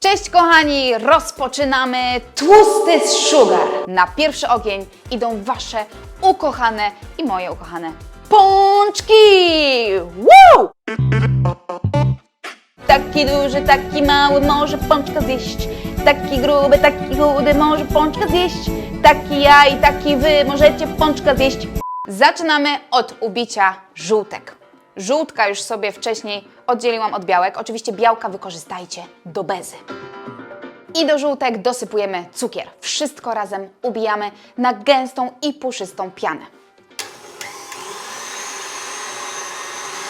Cześć kochani, rozpoczynamy Tłusty Sugar. Na pierwszy ogień idą Wasze ukochane i moje ukochane pączki! Woo! Taki duży, taki mały może pączka zjeść. Taki gruby, taki chudy może pączka zjeść. Taki ja i taki wy możecie pączka zjeść. Zaczynamy od ubicia żółtek. Żółtka już sobie wcześniej oddzieliłam od białek. Oczywiście białka wykorzystajcie do bezy. I do żółtek dosypujemy cukier. Wszystko razem ubijamy na gęstą i puszystą pianę.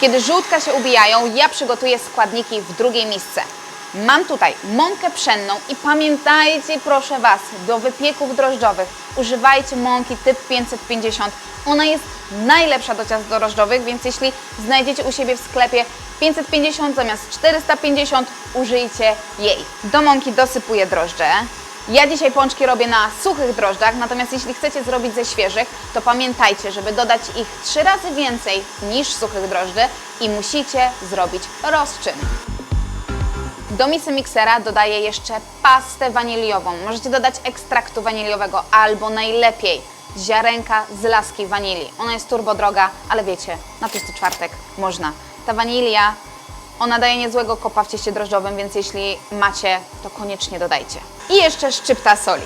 Kiedy żółtka się ubijają, ja przygotuję składniki w drugiej misce. Mam tutaj mąkę pszenną i pamiętajcie proszę Was, do wypieków drożdżowych używajcie mąki typ 550. Ona jest najlepsza do ciast drożdżowych, więc jeśli znajdziecie u siebie w sklepie 550 zamiast 450, użyjcie jej. Do mąki dosypuję drożdże. Ja dzisiaj pączki robię na suchych drożdżach, natomiast jeśli chcecie zrobić ze świeżych, to pamiętajcie, żeby dodać ich trzy razy więcej niż suchych drożdży i musicie zrobić rozczyn. Do misy miksera dodaję jeszcze pastę waniliową. Możecie dodać ekstraktu waniliowego albo najlepiej ziarenka z laski wanilii. Ona jest turbo droga, ale wiecie, na tłusty czwartek można. Ta wanilia, ona daje niezłego kopa w cieście drożdżowym, więc jeśli macie, to koniecznie dodajcie. I jeszcze szczypta soli.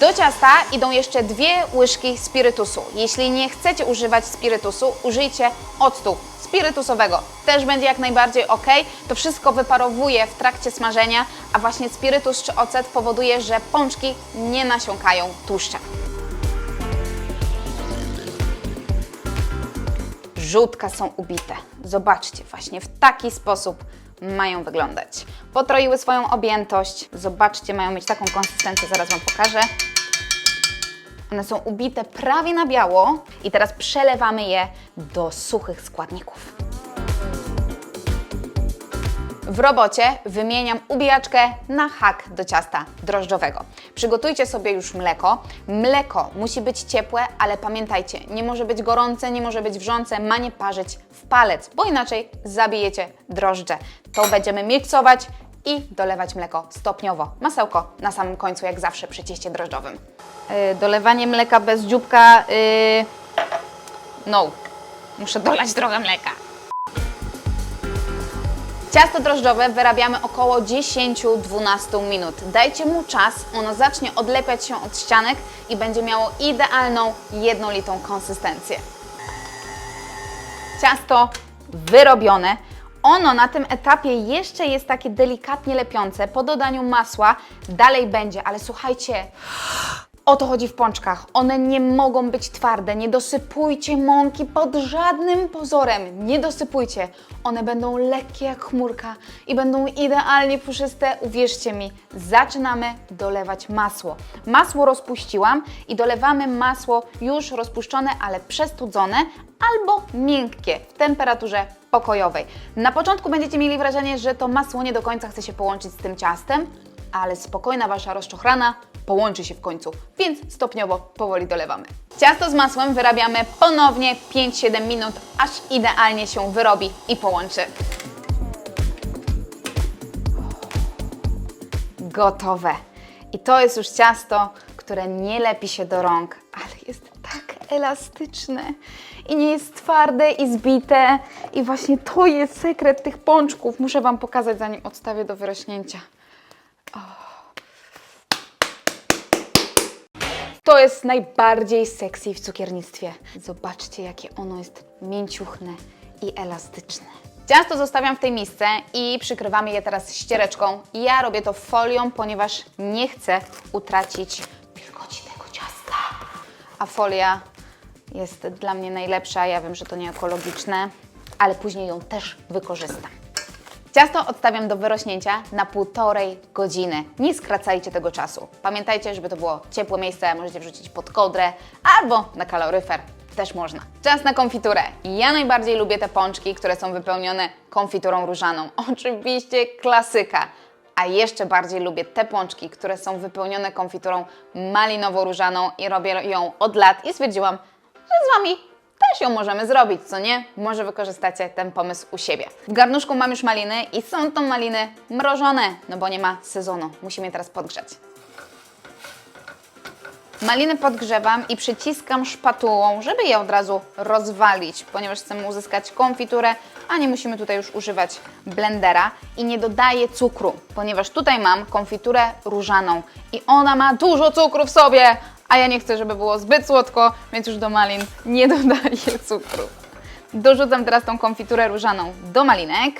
Do ciasta idą jeszcze dwie łyżki spirytusu. Jeśli nie chcecie używać spirytusu, użyjcie octu spirytusowego. Też będzie jak najbardziej ok. To wszystko wyparowuje w trakcie smażenia, a właśnie spirytus czy ocet powoduje, że pączki nie nasiąkają tłuszczem. Żółtka są ubite. Zobaczcie, właśnie w taki sposób mają wyglądać. Potroiły swoją objętość. Zobaczcie, mają mieć taką konsystencję, zaraz Wam pokażę. One są ubite prawie na biało i teraz przelewamy je do suchych składników. W robocie wymieniam ubijaczkę na hak do ciasta drożdżowego. Przygotujcie sobie już mleko. Mleko musi być ciepłe, ale pamiętajcie, nie może być gorące, nie może być wrzące, ma nie parzyć w palec, bo inaczej zabijecie drożdże. To będziemy miksować i dolewać mleko stopniowo. Masełko na samym końcu, jak zawsze przy cieście drożdżowym. Yy, dolewanie mleka bez dzióbka. Yy... No, muszę dolać trochę mleka. Ciasto drożdżowe wyrabiamy około 10-12 minut. Dajcie mu czas, ono zacznie odlepiać się od ścianek i będzie miało idealną, jednolitą konsystencję. Ciasto wyrobione. Ono na tym etapie jeszcze jest takie delikatnie lepiące. Po dodaniu masła dalej będzie, ale słuchajcie, o to chodzi w pączkach. One nie mogą być twarde. Nie dosypujcie mąki pod żadnym pozorem. Nie dosypujcie. One będą lekkie jak chmurka i będą idealnie puszyste. Uwierzcie mi, zaczynamy dolewać masło. Masło rozpuściłam i dolewamy masło już rozpuszczone, ale przestudzone albo miękkie w temperaturze pokojowej. Na początku będziecie mieli wrażenie, że to masło nie do końca chce się połączyć z tym ciastem, ale spokojna Wasza rozczochrana połączy się w końcu, więc stopniowo powoli dolewamy. Ciasto z masłem wyrabiamy ponownie 5-7 minut, aż idealnie się wyrobi i połączy. Gotowe. I to jest już ciasto, które nie lepi się do rąk, ale jest tak elastyczne i nie jest twarde i zbite. I właśnie to jest sekret tych pączków. Muszę Wam pokazać, zanim odstawię do wyrośnięcia. To jest najbardziej sexy w cukiernictwie. Zobaczcie, jakie ono jest mięciuchne i elastyczne. Ciasto zostawiam w tej misce i przykrywamy je teraz ściereczką. Ja robię to folią, ponieważ nie chcę utracić wilgoci tego ciasta. A folia jest dla mnie najlepsza. Ja wiem, że to nie ekologiczne, ale później ją też wykorzystam. Ciasto odstawiam do wyrośnięcia na półtorej godziny. Nie skracajcie tego czasu. Pamiętajcie, żeby to było ciepłe miejsce, możecie wrzucić pod kołdrę albo na kaloryfer. Też można. Czas na konfiturę. Ja najbardziej lubię te pączki, które są wypełnione konfiturą różaną. Oczywiście klasyka. A jeszcze bardziej lubię te pączki, które są wypełnione konfiturą malinowo-różaną i robię ją od lat i stwierdziłam, Wami też ją możemy zrobić, co nie? Może wykorzystacie ten pomysł u siebie. W garnuszku mam już maliny i są to maliny mrożone, no bo nie ma sezonu. Musimy je teraz podgrzać. Maliny podgrzewam i przyciskam szpatułą, żeby je od razu rozwalić, ponieważ chcemy uzyskać konfiturę, a nie musimy tutaj już używać blendera. I nie dodaję cukru, ponieważ tutaj mam konfiturę różaną i ona ma dużo cukru w sobie, a ja nie chcę, żeby było zbyt słodko, więc już do malin nie dodaję cukru. Dorzucam teraz tą konfiturę różaną do malinek.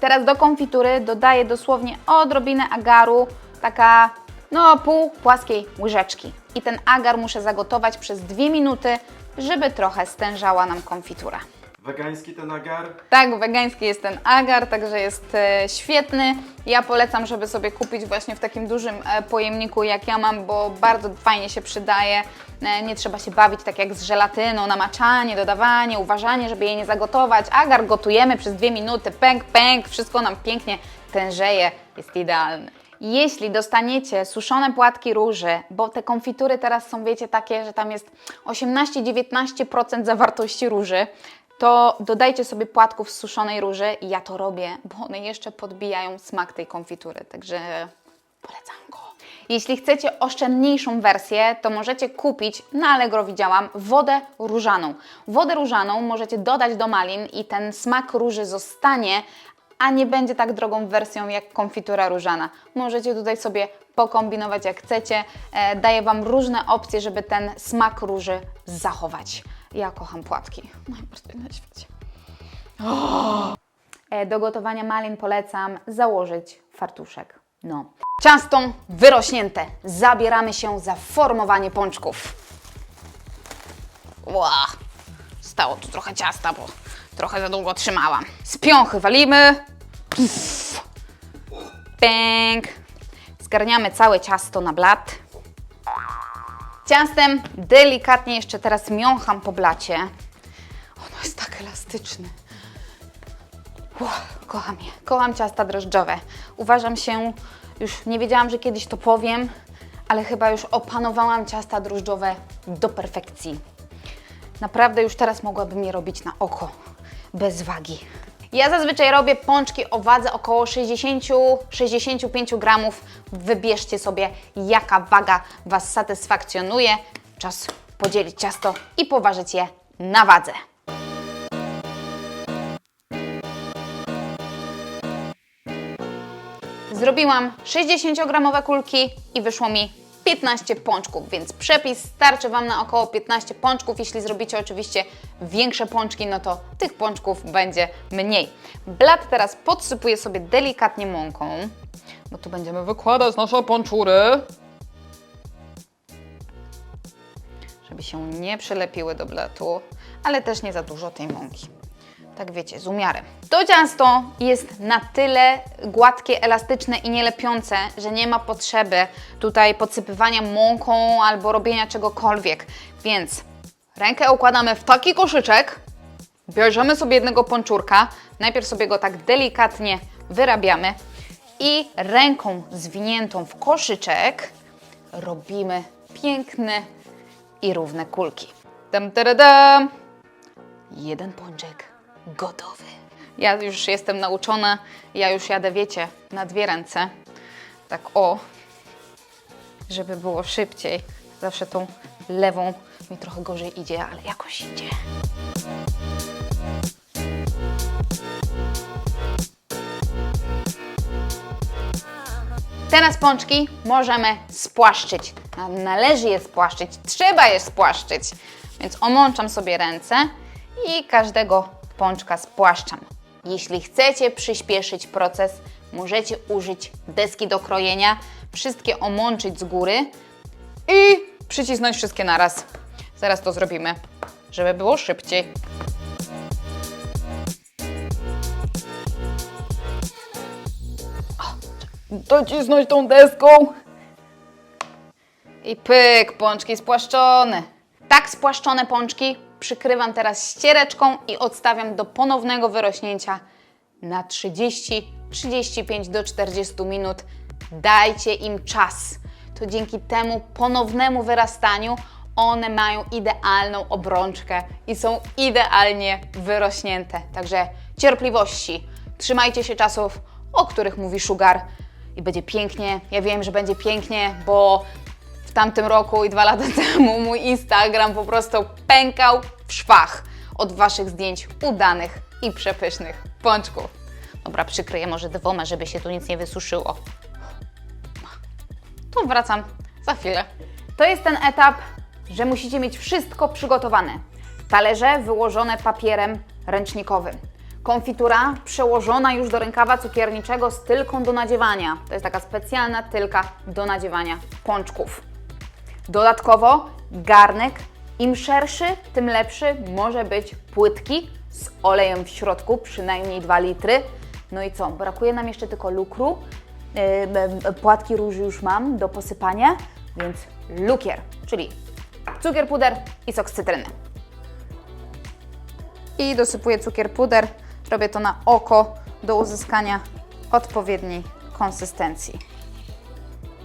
Teraz do konfitury dodaję dosłownie odrobinę agaru, taka no pół płaskiej łyżeczki. I ten agar muszę zagotować przez dwie minuty, żeby trochę stężała nam konfitura. Wegański ten agar? Tak, wegański jest ten agar, także jest e, świetny. Ja polecam, żeby sobie kupić właśnie w takim dużym e, pojemniku jak ja mam, bo bardzo fajnie się przydaje. E, nie trzeba się bawić tak jak z żelatyną, namaczanie, dodawanie, uważanie, żeby jej nie zagotować. Agar gotujemy przez dwie minuty, pęk, pęk, wszystko nam pięknie tężeje, jest idealny. Jeśli dostaniecie suszone płatki róży, bo te konfitury teraz są, wiecie, takie, że tam jest 18-19% zawartości róży, to dodajcie sobie płatków z suszonej róży ja to robię, bo one jeszcze podbijają smak tej konfitury, także polecanko. Jeśli chcecie oszczędniejszą wersję, to możecie kupić, na Allegro widziałam, wodę różaną. Wodę różaną możecie dodać do malin i ten smak róży zostanie, a nie będzie tak drogą wersją jak konfitura różana. Możecie tutaj sobie pokombinować jak chcecie. E, daję Wam różne opcje, żeby ten smak róży zachować. Ja kocham płatki. Najbardziej na świecie. E, Do gotowania malin polecam założyć fartuszek. No. Ciasto wyrośnięte. Zabieramy się za formowanie pączków. Ła, stało tu trochę ciasta, bo trochę za długo trzymałam. Z piąchy walimy. Pff. Pęk. Zgarniamy całe ciasto na blat. Ciastem delikatnie jeszcze teraz miącham po blacie. Ono jest tak elastyczne. Kocham je. Kocham ciasta drożdżowe. Uważam się, już nie wiedziałam, że kiedyś to powiem, ale chyba już opanowałam ciasta drożdżowe do perfekcji. Naprawdę już teraz mogłabym je robić na oko, bez wagi. Ja zazwyczaj robię pączki o wadze około 60-65 gramów. Wybierzcie sobie, jaka waga Was satysfakcjonuje. Czas podzielić ciasto i poważyć je na wadze. Zrobiłam 60-gramowe kulki i wyszło mi 15 pączków, więc przepis starczy Wam na około 15 pączków. Jeśli zrobicie oczywiście większe pączki, no to tych pączków będzie mniej. Blat teraz podsypuję sobie delikatnie mąką, bo tu będziemy wykładać nasze pączury. Żeby się nie przylepiły do blatu, ale też nie za dużo tej mąki tak wiecie, z umiarem. To ciasto jest na tyle gładkie, elastyczne i nielepiące, że nie ma potrzeby tutaj podsypywania mąką albo robienia czegokolwiek. Więc rękę układamy w taki koszyczek, bierzemy sobie jednego pączurka, najpierw sobie go tak delikatnie wyrabiamy i ręką zwiniętą w koszyczek robimy piękne i równe kulki. Dam, dam. Jeden pączek gotowy. Ja już jestem nauczona, ja już jadę, wiecie, na dwie ręce. Tak o, żeby było szybciej. Zawsze tą lewą mi trochę gorzej idzie, ale jakoś idzie. Teraz pączki możemy spłaszczyć. Należy je spłaszczyć, trzeba je spłaszczyć. Więc omączam sobie ręce i każdego pączka spłaszczam. Jeśli chcecie przyspieszyć proces, możecie użyć deski do krojenia, wszystkie omączyć z góry i przycisnąć wszystkie naraz. Zaraz to zrobimy, żeby było szybciej. docisnąć tą deską. I pyk, pączki spłaszczone. Tak spłaszczone pączki przykrywam teraz ściereczką i odstawiam do ponownego wyrośnięcia na 30, 35 do 40 minut. Dajcie im czas. To dzięki temu ponownemu wyrastaniu One mają idealną obrączkę i są idealnie wyrośnięte. Także cierpliwości. Trzymajcie się czasów, o których mówi Sugar. I będzie pięknie. Ja wiem, że będzie pięknie, bo w tamtym roku i dwa lata temu mój Instagram po prostu pękał w szwach od Waszych zdjęć udanych i przepysznych pączków. Dobra, przykryję może dwoma, żeby się tu nic nie wysuszyło. To wracam za chwilę. To jest ten etap, że musicie mieć wszystko przygotowane. Talerze wyłożone papierem ręcznikowym. Konfitura przełożona już do rękawa cukierniczego z tylką do nadziewania. To jest taka specjalna tylka do nadziewania pączków. Dodatkowo garnek, im szerszy, tym lepszy, może być płytki z olejem w środku, przynajmniej 2 litry. No i co? Brakuje nam jeszcze tylko lukru. Płatki róży już mam do posypania, więc lukier, czyli cukier puder i sok z cytryny. I dosypuję cukier puder. Robię to na oko do uzyskania odpowiedniej konsystencji.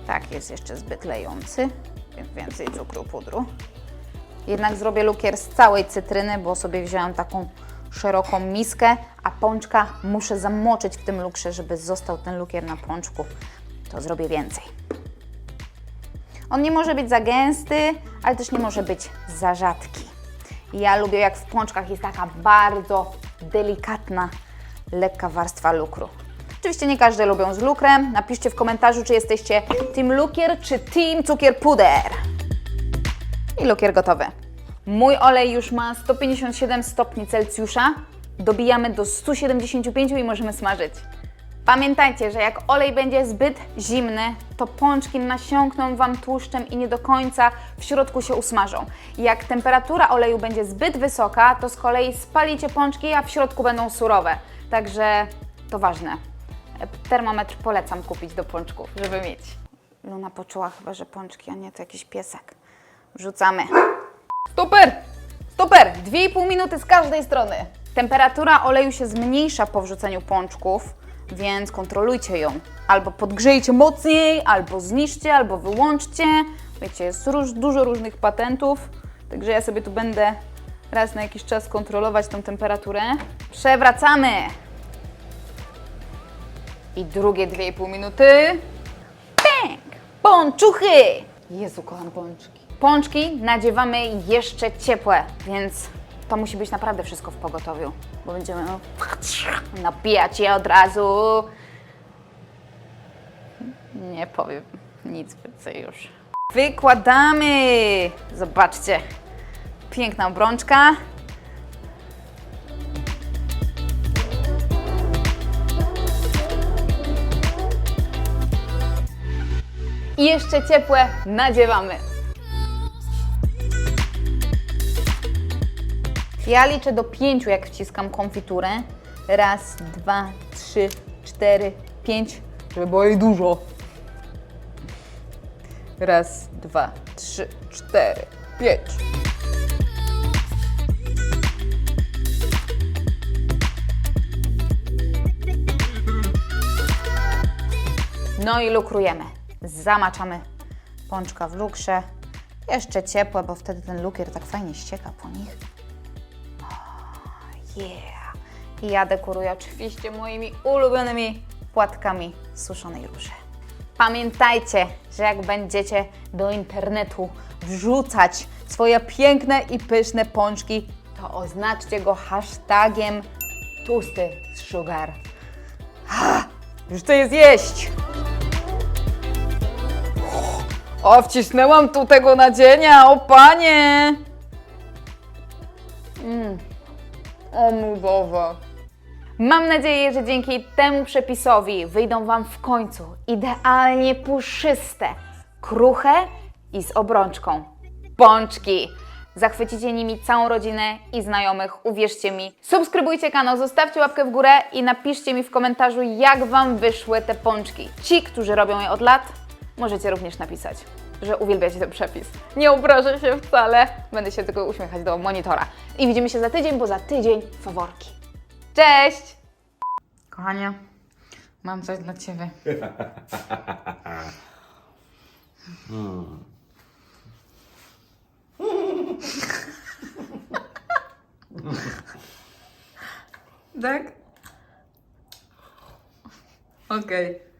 Tak, jest jeszcze zbyt lejący, więc więcej cukru pudru. Jednak zrobię lukier z całej cytryny, bo sobie wzięłam taką szeroką miskę, a pączka muszę zamoczyć w tym lukrze, żeby został ten lukier na pączku. To zrobię więcej. On nie może być za gęsty, ale też nie może być za rzadki. Ja lubię, jak w pączkach jest taka bardzo delikatna, lekka warstwa lukru. Oczywiście nie każdy lubią z lukrem. Napiszcie w komentarzu, czy jesteście team lukier, czy team cukier puder. I lukier gotowy. Mój olej już ma 157 stopni Celsjusza. Dobijamy do 175 i możemy smażyć. Pamiętajcie, że jak olej będzie zbyt zimny, to pączki nasiąkną Wam tłuszczem i nie do końca w środku się usmażą. Jak temperatura oleju będzie zbyt wysoka, to z kolei spalicie pączki, a w środku będą surowe. Także to ważne. Termometr polecam kupić do pączków, żeby mieć. Luna poczuła chyba, że pączki, a nie to jakiś piesek. Wrzucamy. Super! Super! 2,5 minuty z każdej strony. Temperatura oleju się zmniejsza po wrzuceniu pączków, więc kontrolujcie ją. Albo podgrzejcie mocniej, albo zniszcie, albo wyłączcie. Wiecie, jest róż, dużo różnych patentów, także ja sobie tu będę raz na jakiś czas kontrolować tą temperaturę. Przewracamy. I drugie 2,5 minuty. Pęk! Pączuchy! Jezu, kocham pączki. Pączki nadziewamy jeszcze ciepłe, więc to musi być naprawdę wszystko w pogotowiu, bo będziemy napijać je od razu. Nie powiem nic więcej już. Wykładamy! Zobaczcie, piękna obrączka. I jeszcze ciepłe nadziewamy. Ja liczę do pięciu, jak wciskam konfiturę. Raz, dwa, trzy, cztery, pięć, żeby było jej dużo. Raz, dwa, trzy, cztery, pięć. No i lukrujemy. Zamaczamy pączka w lukrze. Jeszcze ciepłe, bo wtedy ten lukier tak fajnie ścieka po nich. Yeah! I ja dekoruję oczywiście moimi ulubionymi płatkami suszonej róży. Pamiętajcie, że jak będziecie do internetu wrzucać swoje piękne i pyszne pączki, to oznaczcie go hashtagiem tłusty sugar. Ha! Już chcę je zjeść! O, wcisnęłam tu tego nadzienia, o panie! O mój Boże. Mam nadzieję, że dzięki temu przepisowi wyjdą Wam w końcu idealnie puszyste, kruche i z obrączką pączki. Zachwycicie nimi całą rodzinę i znajomych, uwierzcie mi. Subskrybujcie kanał, zostawcie łapkę w górę i napiszcie mi w komentarzu, jak Wam wyszły te pączki. Ci, którzy robią je od lat, Możecie również napisać, że uwielbiacie ten przepis. Nie obrażę się wcale, będę się tylko uśmiechać do monitora. I widzimy się za tydzień, bo za tydzień faworki. Cześć! Kochanie, mam coś dla Ciebie. Hmm. tak? Okej. Okay.